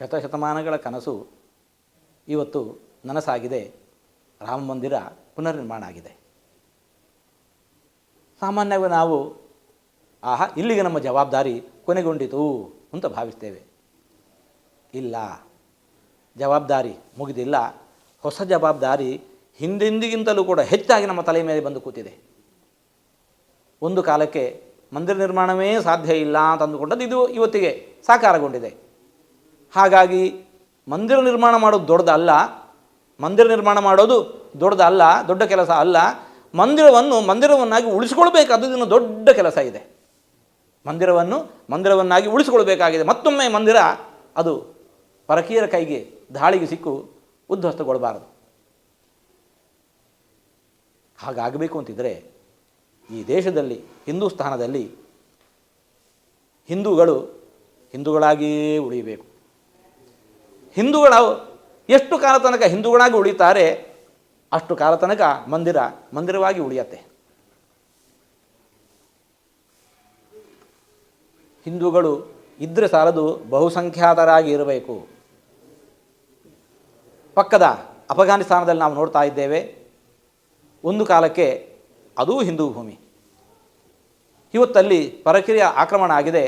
ಶತಶತಮಾನಗಳ ಕನಸು ಇವತ್ತು ನನಸಾಗಿದೆ. ರಾಮ ಮಂದಿರ ಪುನರ್ನಿರ್ಮಾಣ ಆಗಿದೆ. ಸಾಮಾನ್ಯವಾಗಿ ನಾವು, ಆಹಾ, ಇಲ್ಲಿಗೆ ನಮ್ಮ ಜವಾಬ್ದಾರಿ ಕೊನೆಗೊಂಡಿತು ಅಂತ ಭಾವಿಸ್ತೇವೆ. ಇಲ್ಲ. ಜವಾಬ್ದಾರಿ ಮುಗಿದಿಲ್ಲ. ಹೊಸ ಜವಾಬ್ದಾರಿ ಹಿಂದೆಂದಿಗಿಂತಲೂ ಕೂಡ ಹೆಚ್ಚಾಗಿ ನಮ್ಮ ತಲೆ ಮೇಲೆ ಬಂದು ಕೂತಿದೆ. ಒಂದು ಕಾಲಕ್ಕೆ ಮಂದಿರ ನಿರ್ಮಾಣವೇ ಸಾಧ್ಯ ಇಲ್ಲ ಅಂತ ಅಂದುಕೊಂಡದ್ದು ಇದು ಇವತ್ತಿಗೆ ಸಾಕಾರಗೊಂಡಿದೆ. ಹಾಗಾಗಿ ಮಂದಿರ ನಿರ್ಮಾಣ ಮಾಡೋದು ದೊಡ್ಡದಲ್ಲ, ಮಂದಿರ ನಿರ್ಮಾಣ ಮಾಡೋದು ದೊಡ್ಡದಲ್ಲ, ದೊಡ್ಡ ಕೆಲಸ ಅಲ್ಲ. ಮಂದಿರವನ್ನು ಮಂದಿರವನ್ನಾಗಿ ಉಳಿಸ್ಕೊಳ್ಬೇಕಾದ್ದು ಇನ್ನು ದೊಡ್ಡ ಕೆಲಸ ಇದೆ. ಮಂದಿರವನ್ನು ಮಂದಿರವನ್ನಾಗಿ ಉಳಿಸಿಕೊಳ್ಬೇಕಾಗಿದೆ. ಮತ್ತೊಮ್ಮೆ ಮಂದಿರ, ಅದು ಪರಕೀಯರ ಕೈಗೆ ದಾಳಿಗೆ ಸಿಕ್ಕು ಉದ್ಧಸ್ತಗೊಳ್ಬಾರದು ಹಾಗಾಗಬೇಕು ಅಂತಿದ್ದರೆ ಈ ದೇಶದಲ್ಲಿ, ಹಿಂದೂಸ್ಥಾನದಲ್ಲಿ ಹಿಂದೂಗಳು ಹಿಂದೂಗಳಾಗಿಯೇ ಉಳಿಯಬೇಕು. ಹಿಂದೂಗಳ ಎಷ್ಟು ಕಾಲ ತನಕ ಹಿಂದೂಗಳಾಗಿ ಉಳಿತಾರೆ, ಅಷ್ಟು ಕಾಲ ತನಕ ಮಂದಿರ, ಮಂದಿರವಾಗಿ ಉಳಿಯತ್ತೆ. ಹಿಂದೂಗಳು ಇದ್ರೆ ಸಾಲದು ಬಹುಸಂಖ್ಯಾತರಾಗಿ ಇರಬೇಕು. ಪಕ್ಕದ ಅಫ್ಘಾನಿಸ್ತಾನದಲ್ಲಿ ನಾವು ನೋಡ್ತಾ ಇದ್ದೇವೆ, ಒಂದು ಕಾಲಕ್ಕೆ ಅದೂ ಹಿಂದೂ ಭೂಮಿ. ಇವತ್ತಲ್ಲಿ ಪರಕೀಯ ಆಕ್ರಮಣ ಆಗಿದೆ.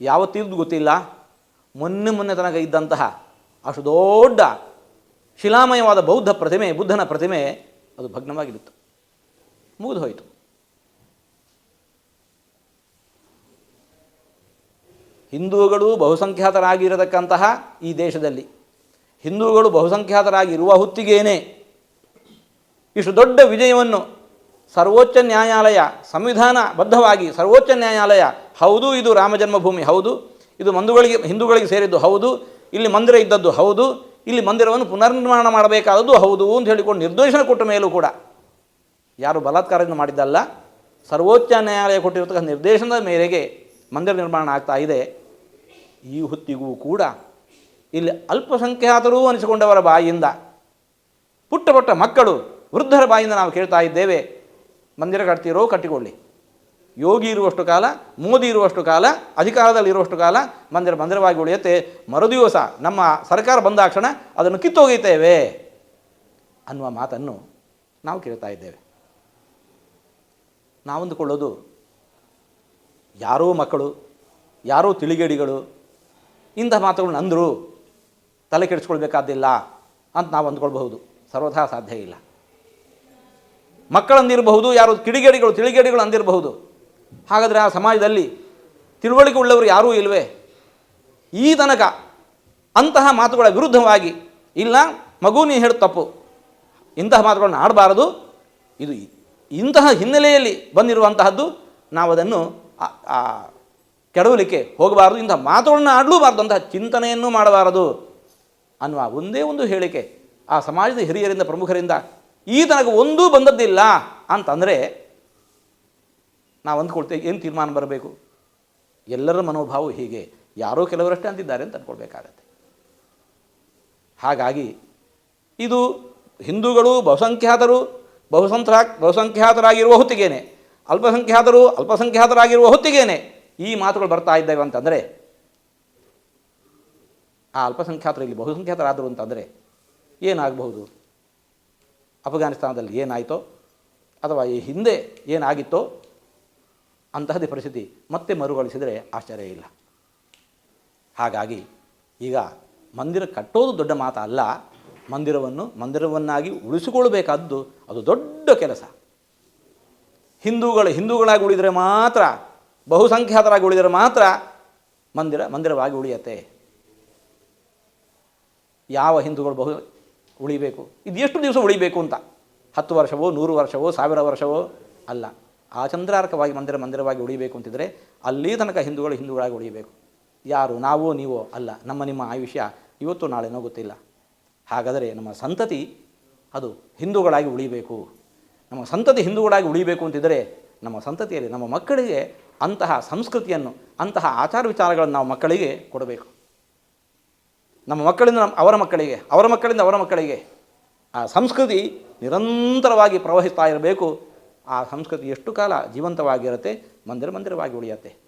ಯಾವತ್ತಿದ್ದು ಗೊತ್ತಿಲ್ಲ. ಮೊನ್ನೆ ಮೊನ್ನೆ ತನಕ ಇದ್ದಂತಹ ಅಷ್ಟು ದೊಡ್ಡ ಶಿಲಾಮಯವಾದ ಬೌದ್ಧ ಪ್ರತಿಮೆ, ಬುದ್ಧನ ಪ್ರತಿಮೆ ಅದು ಭಗ್ನವಾಗಿಬಿತ್ತು. ಮುಗಿದು ಹೋಯಿತು ಹಿಂದೂಗಳು ಬಹುಸಂಖ್ಯಾತರಾಗಿರತಕ್ಕಂತಹ ಈ ದೇಶದಲ್ಲಿ, ಹಿಂದೂಗಳು ಬಹುಸಂಖ್ಯಾತರಾಗಿರುವ ಹೊತ್ತಿಗೇನೆ ಇಷ್ಟು ದೊಡ್ಡ ವಿಜಯವನ್ನು ಸರ್ವೋಚ್ಚ ನ್ಯಾಯಾಲಯ, ಸಂವಿಧಾನಬದ್ಧವಾಗಿ ಸರ್ವೋಚ್ಚ ನ್ಯಾಯಾಲಯ, ಹೌದು ಇದು ರಾಮ ಜನ್ಮಭೂಮಿ, ಹೌದು ಇದು ಮಂದುಗಳಿಗೆ, ಹಿಂದೂಗಳಿಗೆ ಸೇರಿದ್ದು ಹೌದು, ಇಲ್ಲಿ ಮಂದಿರ ಇದ್ದದ್ದು ಹೌದು, ಇಲ್ಲಿ ಮಂದಿರವನ್ನು ಪುನರ್ನಿರ್ಮಾಣ ಮಾಡಬೇಕಾದದ್ದು ಹೌದು ಅಂತ ಹೇಳಿಕೊಂಡು ನಿರ್ದೇಶನ ಕೊಟ್ಟ ಮೇಲೂ ಕೂಡ. ಯಾರು ಬಲಾತ್ಕಾರದಿಂದ ಮಾಡಿದ್ದಲ್ಲ, ಸರ್ವೋಚ್ಚ ನ್ಯಾಯಾಲಯ ಕೊಟ್ಟಿರತಕ್ಕ ನಿರ್ದೇಶನದ ಮೇರೆಗೆ ಮಂದಿರ ನಿರ್ಮಾಣ ಆಗ್ತಾ ಇದೆ. ಈ ಹೊತ್ತಿಗೂ ಕೂಡ ಇಲ್ಲಿ ಅಲ್ಪಸಂಖ್ಯಾತರೂ ಅನಿಸಿಕೊಂಡವರ ಬಾಯಿಯಿಂದ ಪುಟ್ಟ ಪುಟ್ಟ ಮಕ್ಕಳು ವೃದ್ಧರ ಬಾಯಿಂದ ನಾವು ಕೇಳ್ತಾ ಇದ್ದೇವೆ, ಮಂದಿರ ಕಟ್ತೀರೋ ಕಟ್ಟಿಕೊಳ್ಳಿ. ಯೋಗಿ ಇರುವಷ್ಟು ಕಾಲ, ಮೋದಿ ಇರುವಷ್ಟು ಕಾಲ, ಅಧಿಕಾರದಲ್ಲಿ ಇರುವಷ್ಟು ಕಾಲ ಮಂದಿರ ಮಂದಿರವಾಗಿ ಉಳಿಯುತ್ತೆ. ಮರುದಿವಸ ನಮ್ಮ ಸರ್ಕಾರ ಬಂದಾಕ್ಷಣ ಅದನ್ನು ಕಿತ್ತೋಗಿತ್ತೇವೆ ಅನ್ನುವ ಮಾತನ್ನು ನಾವು ಕೇಳ್ತಾ ಇದ್ದೇವೆ. ನಾವಂದುಕೊಳ್ಳೋದು ಯಾರೋ ಮಕ್ಕಳು, ಯಾರೋ ತಿಳಿಗೇಡಿಗಳು, ಇಂಥ ಮಾತುಗಳನ್ನ ಅಂದರು ತಲೆ ಕೆಡಿಸ್ಕೊಳ್ಬೇಕಾದ್ದಿಲ್ಲ ಅಂತ ನಾವು ಅಂದ್ಕೊಳ್ಬಹುದು. ಸರ್ವಥಾ ಸಾಧ್ಯ ಇಲ್ಲ. ಮಕ್ಕಳಂದಿರಬಹುದು, ಯಾರು ಕಿಡಿಗೇಡಿಗಳು ತಿಳಿಗೇಡಿಗಳು ಅಂದಿರಬಹುದು. ಹಾಗಾದರೆ ಆ ಸಮಾಜದಲ್ಲಿ ತಿಳುವಳಿಕೆ ಉಳ್ಳವರು ಯಾರೂ ಇಲ್ವೇ? ಈ ತನಕ ಅಂತಹ ಮಾತುಗಳ ವಿರುದ್ಧವಾಗಿ, ಇಲ್ಲ, ಮಗು ನೀ ಹೇಳು ತಪ್ಪು, ಇಂತಹ ಮಾತುಗಳನ್ನು ಆಡಬಾರದು. ಇದು ಇಂತಹ ಹಿನ್ನೆಲೆಯಲ್ಲಿ ಬಂದಿರುವಂತಹದ್ದು ನಾವು ಅದನ್ನು ಕೆಡವಲಿಕ್ಕೆ ಹೋಗಬಾರದು ಇಂಥ ಮಾತುಗಳನ್ನು ಆಡಲೂಬಾರದು, ಅಂತಹ ಚಿಂತನೆಯನ್ನು ಮಾಡಬಾರದು ಅನ್ನುವ ಒಂದೇ ಒಂದು ಹೇಳಿಕೆ ಆ ಸಮಾಜದ ಹಿರಿಯರಿಂದ, ಪ್ರಮುಖರಿಂದ ಈ ತನಕ ಒಂದೂ ಬಂದದ್ದಿಲ್ಲ ಅಂತಂದರೆ ನಾವು ಅಂದ್ಕೊಳ್ತೇವೆ ಏನು ತೀರ್ಮಾನ ಬರಬೇಕು? ಎಲ್ಲರ ಮನೋಭಾವ ಹೀಗೆ. ಯಾರೋ ಕೆಲವರಷ್ಟೇ ಅಂತಿದ್ದಾರೆ ಅಂತ ಅಂದ್ಕೊಳ್ಬೇಕಾಗತ್ತೆ ಹಾಗಾಗಿ, ಇದು ಹಿಂದೂಗಳು ಬಹುಸಂಖ್ಯಾತರು ಬಹುಸಂಖ್ಯಾ ಬಹುಸಂಖ್ಯಾತರಾಗಿರುವ ಹೊತ್ತಿಗೇನೆ. ಅಲ್ಪಸಂಖ್ಯಾತರು, ಅಲ್ಪಸಂಖ್ಯಾತರಾಗಿರುವ ಹೊತ್ತಿಗೇನೆ ಈ ಮಾತುಗಳು ಬರ್ತಾ ಇದ್ದಾವೆ ಅಂತಂದರೆ, ಆ ಅಲ್ಪಸಂಖ್ಯಾತರು ಇಲ್ಲಿ ಬಹುಸಂಖ್ಯಾತರಾದರು ಅಂತಂದರೆ ಏನಾಗಬಹುದು? ಅಫ್ಘಾನಿಸ್ತಾನದಲ್ಲಿ ಏನಾಯಿತೋ? ಅಥವಾ ಈ ಹಿಂದೆ ಏನಾಗಿತ್ತೋ? ಅಂತಹದೇ ಪರಿಸ್ಥಿತಿ ಮತ್ತೆ ಮರುಗಳಿಸಿದರೆ ಆಶ್ಚರ್ಯ ಇಲ್ಲ. ಹಾಗಾಗಿ ಈಗ ಮಂದಿರ ಕಟ್ಟೋದು ದೊಡ್ಡ ಮಾತಲ್ಲ ಮಂದಿರವನ್ನು ಮಂದಿರವನ್ನಾಗಿ ಉಳಿಸಿಕೊಳ್ಳಬೇಕಾದ್ದು ಅದು ದೊಡ್ಡ ಕೆಲಸ. ಹಿಂದೂಗಳು ಹಿಂದೂಗಳಾಗಿ ಉಳಿದರೆ ಮಾತ್ರ, ಬಹುಸಂಖ್ಯಾತರಾಗಿ ಉಳಿದರೆ ಮಾತ್ರ ಮಂದಿರ ಮಂದಿರವಾಗಿ ಉಳಿಯತ್ತೆ. ಯಾವ ಹಿಂದೂಗಳು ಬಹು ಉಳಿಬೇಕು? ಇದು ಎಷ್ಟು ದಿವಸ ಉಳಿಬೇಕು ಅಂತ? ಹತ್ತು ವರ್ಷವೋ, ನೂರು ವರ್ಷವೋ, ಸಾವಿರ ವರ್ಷವೋ ಅಲ್ಲ. ಆ ಚಂದ್ರಾರ್ಕವಾಗಿ ಮಂದಿರ ಮಂದಿರವಾಗಿ ಉಳಿಬೇಕು ಅಂತಿದ್ರೆ ಅಲ್ಲಿ ತನಕ ಹಿಂದೂಗಳು ಹಿಂದೂಗಳಾಗಿ ಉಳಿಯಬೇಕು ಯಾರು? ನಾವೋ, ನೀವೋ ಅಲ್ಲ. ನಮ್ಮ ನಿಮ್ಮ ಆಯುಷ್ಯ ಇವತ್ತು ನಾಳೆನೋ ಗೊತ್ತಿಲ್ಲ. ಹಾಗಾದರೆ ನಮ್ಮ ಸಂತತಿ ಅದು ಹಿಂದೂಗಳಾಗಿ ಉಳಿಬೇಕು. ನಮ್ಮ ಸಂತತಿ ಹಿಂದೂಗಳಾಗಿ ಉಳಿಬೇಕು ಅಂತಿದ್ದರೆ ನಮ್ಮ ಸಂತತಿಯಲ್ಲಿ ನಮ್ಮ ಮಕ್ಕಳಿಗೆ ಅಂತಹ ಸಂಸ್ಕೃತಿಯನ್ನು, ಅಂತಹ ಆಚಾರ ವಿಚಾರಗಳನ್ನು ನಾವು ಮಕ್ಕಳಿಗೆ ಕೊಡಬೇಕು. ನಮ್ಮ ಮಕ್ಕಳಿಂದ ನಮ್ಮ, ಅವರ ಮಕ್ಕಳಿಗೆ, ಅವರ ಮಕ್ಕಳಿಂದ ಅವರ ಮಕ್ಕಳಿಗೆ ಆ ಸಂಸ್ಕೃತಿ ನಿರಂತರವಾಗಿ ಪ್ರವಹಿಸ್ತಾ ಇರಬೇಕು. ಆ ಸಂಸ್ಕೃತಿ ಎಷ್ಟು ಕಾಲ ಜೀವಂತವಾಗಿರುತ್ತೆ? ಮಂದಿರ ಮಂದಿರವಾಗಿ ಉಳಿಯತ್ತೆ.